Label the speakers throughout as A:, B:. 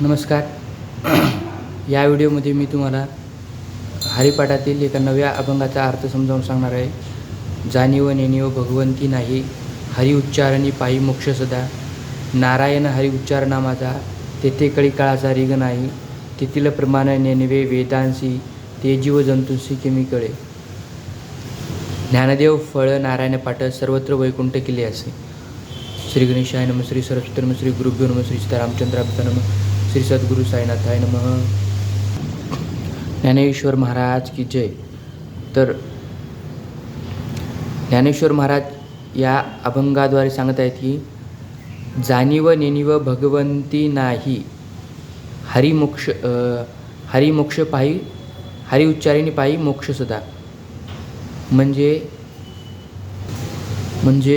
A: नमस्कार. या व्हिडिओमध्ये मी तुम्हाला हरिपाठातील एका नव्या अभंगाचा अर्थ समजावून सांगणार आहे. जाणीव नेणीव भगवंती नाही हरि उच्चारणी पायी मोक्ष सदा. नारायण हरि उच्चारणा माझा तेथे कळी काळाचा रिग नाही. तेथील प्रमाण नेणवे वेदांशी ते जीव जंतूंशी किमी कळे. ज्ञानदेव फळ नारायण पाठ सर्वत्र वैकुंठ केले असे. श्री गणेशाय नम श्री सरस्वती नम श्री गुरुभ्यो नम श्री सीतारामचंद्राभ्य नम. श्री सद्गुरु साईनाथाय नम. ज्ञानेश्वर महाराज की जय. तर ज्ञानेश्वर महाराज या अभंगाद्वारे सांगत आहेत की जाणीव नेणीव भगवंती नाही. हरिमोक्ष हरिमोक्ष पायी हरि उच्चारिणी पायी मोक्ष सदा म्हणजे म्हणजे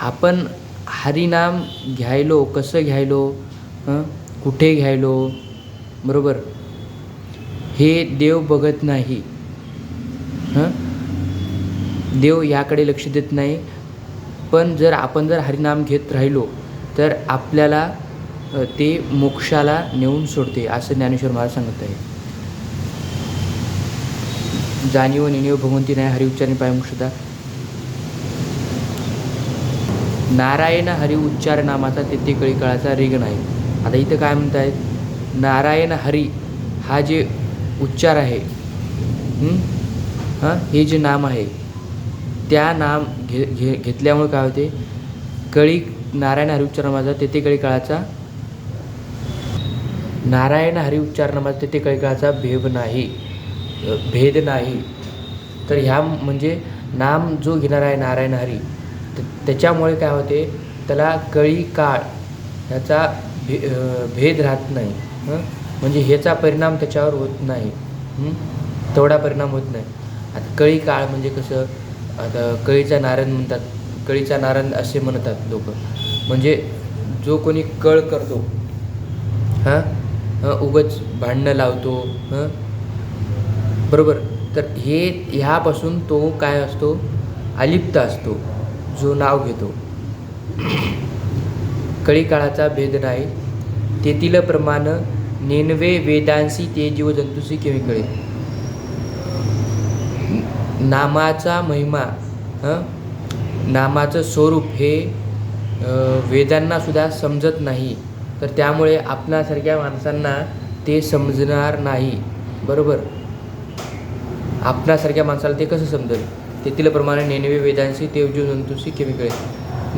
A: आपण हरिनाम घ्यायलो कसं घ्यायलो हं? कुठे घ्यायलो? बरोबर? हे देव बघत नाही. हं? देव याकडे लक्ष देत नाही. पण जर आपण जर हरिनाम घेत राहिलो तर आपल्याला ते मोक्षाला नेऊन सोडते असं ज्ञानेश्वर महाराज सांगत आहे जाणीव नेणीव भगवंती नाही हरि उच्चारणी पाय मोक्षदा नारायण हरी उच्चार नामाचा तेथे कळी काळाचा रेग नाही. आता इथं काय म्हणत आहेत नारायण हरी हा जे उच्चार आहे हां? हे? जे नाम आहे त्या नाम घे घे घेतल्यामुळे काय होते? कळी नारायण हरी उच्चार माझा तेथे कळी काळाचा? नारायण हरी उच्चार नामाचा तेथे कळी काळाचा भेद नाही. भेद नाही. तर ह्या म्हणजे नाम जो घेणार आहे नारायण हरी त्याच्यामुळे काय होते? त्याला कळी काळ ह्याचा भे भेद राहत नाही. हं? म्हणजे ह्याचा परिणाम त्याच्यावर होत नाही. तेवढा परिणाम होत नाही. आता कळी काळ म्हणजे कसं आता कळीचा नारायण म्हणतात कळीचा नारायण असे म्हणतात लोक. म्हणजे जो कोणी कळ करतो हां उगच भांडणं लावतो हां? बरोबर? तर हे ह्यापासून तो काय असतो? अलिप्त असतो. जो नाव घेतो. कळी काळाचा भेद नाही. तेथील प्रमाण नेनवे वेदांशी ते जीवजंतूशी केवी कळे नामाचा महिमा हं? नामाचं स्वरूप हे वेदांनासुद्धा वेदांना सुद्धा समजत नाही. तर त्यामुळे आपणासारख्या माणसांना ते समजणार नाही. बरोबर? आपणासारख्या माणसाला ते कसं समजेल? तेथील प्रमाणे नेनवे वेदांशी ते जीवजंतूशी केवी कळे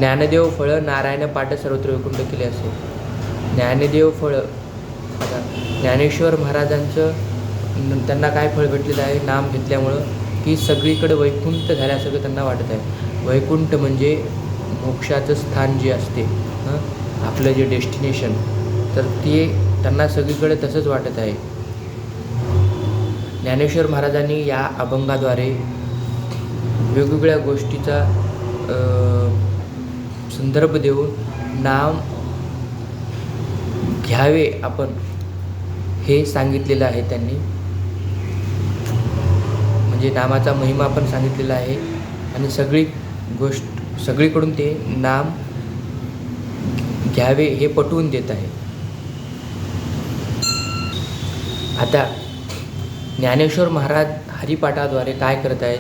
A: ज्ञानदेव फळ नारायण पाठ सर्वत्र वैकुंठ केले असे. ज्ञानदेव फळ आता ज्ञानेश्वर महाराजांचं त्यांना काय फळ भेटलेलं आहे नाम घेतल्यामुळं की सगळीकडे वैकुंठ झाल्यासारखं त्यांना वाटत आहे. वैकुंठ म्हणजे मोक्षाचं स्थान जे असते हं? आपलं जे डेस्टिनेशन तर ते त्यांना सगळीकडे तसंच वाटत आहे. ज्ञानेश्वर महाराजांनी या अभंगाद्वारे वेगवेगळ्या गोष्टीचा संदर्भ देऊन नाम घ्यावे आपण. हे सांगितलेलं आहे त्यांनी. म्हणजे नामाचा महिमा पण सांगितलेला आहे. आणि सगळी गोष्ट सगळीकडून ते नाम घ्यावे हे पटवून देत आहे. आता ज्ञानेश्वर महाराज हरिपाठाद्वारे काय करत आहेत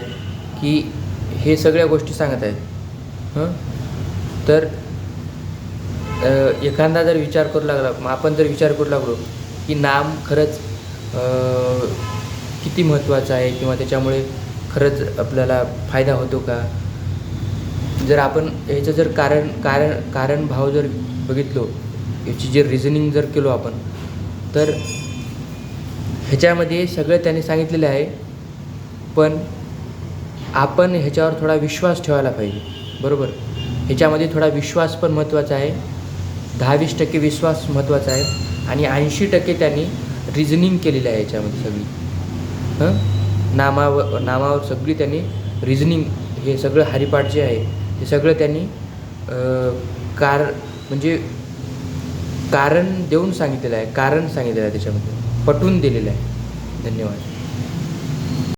A: की हे सगळ्या गोष्टी सांगत आहेत. हं? तर एखादा जर विचार करू लागला मग आपण जर विचार करू लागलो की नाम खरंच किती महत्त्वाचं आहे किंवा त्याच्यामुळे खरंच आपल्याला फायदा होतो का? जर आपण ह्याचं जर कारण कारण कारण भाव जर बघितलो याची जे रिझनिंग जर केलो आपण तर ह्याच्यामध्ये सगळं त्यांनी सांगितलेलं आहे पण आपण ह्याच्यावर थोडा विश्वास ठेवायला पाहिजे. बरोबर? ह्याच्यामध्ये थोडा विश्वास पण महत्त्वाचा आहे. दहावीस टक्के विश्वास महत्त्वाचा आहे. आणि ऐंशी टक्के त्यांनी रिझनिंग केलेलं आहे याच्यामध्ये सगळी. हं? नामावर नामावर सगळी त्यांनी रिझनिंग हे सगळं हरिपाठ जे आहे ते सगळं त्यांनी कार म्हणजे कारण देऊन सांगितलेलं आहे. कारण सांगितलेलं आहे त्याच्यामध्ये. पटवून दिलेलं आहे. धन्यवाद.